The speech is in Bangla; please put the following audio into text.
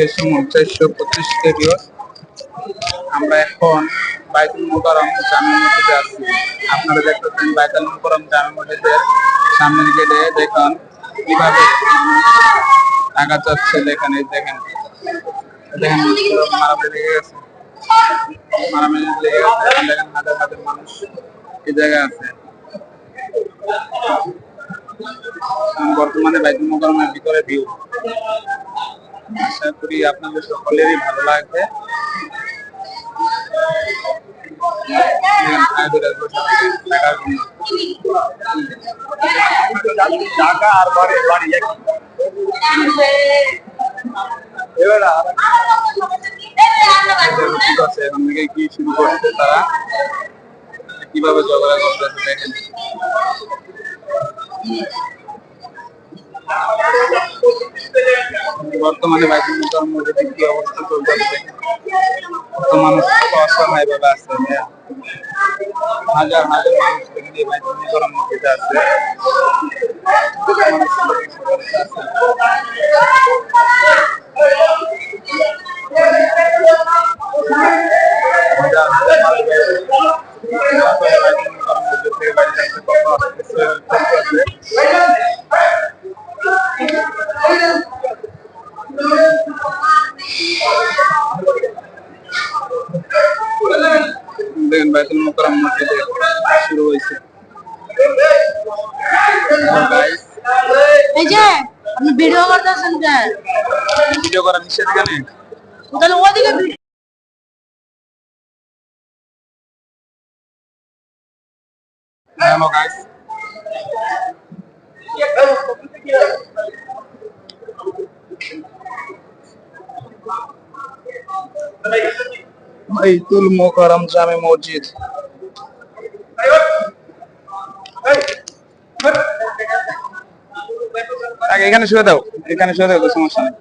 এর সময় চারশো পঁচিশ আমরা এখন বাইতুল মুকাররম জামে মসজিদে আছি। আপনারা দেখতেছেন বাইতুল মুকাররম জামে মসজিদের সামনের গেটে দেখুন কীভাবে টাকা চাচ্ছে দেখেন দেখেন। দেখেন, মারামারি হাজার হাজার মানুষ এই জায়গায় আছে। বর্তমানে বাইতুল মুকাররমের ভিতরে ভিউ। আশা করি আপনাদের সকলেরই ভালো লাগবে টাকা আর বাড়ি বাড়ি একই এবার আর- ঠিক আছে এখন থেকে কি শুরু করছে তারা কিভাবে ঝগড়া করতেছে দেখেন বর্তমানে বাইকুল মুকাররম মসজিদে কি অবস্থা চলতেছে কত মানুষ অসহায় ভাবে আছে। হাজার হাজার মানুষ মসজিদে আছে দেখেন বাইতুল মুকাররম মসজিদে শুরু হয়েছে গাইস এই যে আপনি ভিডিও করতেছেন কেন ভিডিও করা নিষেধ কেন তাহলে ওদিকে ভিডিও হ্যালো গাইস বাইতুল মুকাররম জামে মসজিদ। আগে এখানে শুয়ে দাও এখানে শুয়ে দাও সমস্যা নেই।